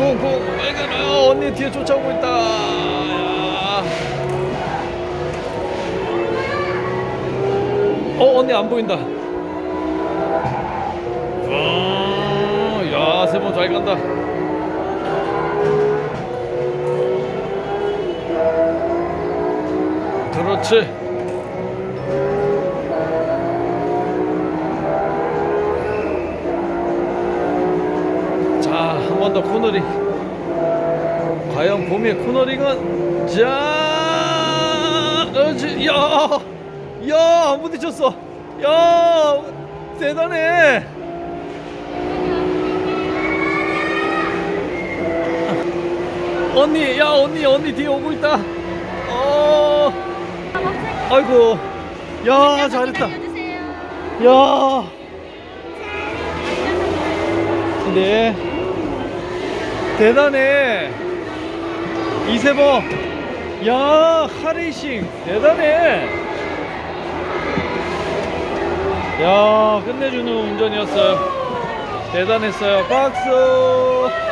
쿵쿵 왜그래요 언니 뒤에 쫓아오고 있다. 야. 어 언니 안 보인다. 와, 야 세 번 잘 간다. 그렇지 한 번 더 코너링. 과연 봄의 코너링은 자, 그렇지. 야, 야, 안 부딪혔어. 야, 대단해. 언니, 야, 언니, 언니 뒤에 오고 있다. 어, 아이고, 야, 잘했다. 야, 네. 대단해. 이세범. 야, 카레이싱. 대단해. 야, 끝내주는 운전이었어요. 대단했어요. 박수.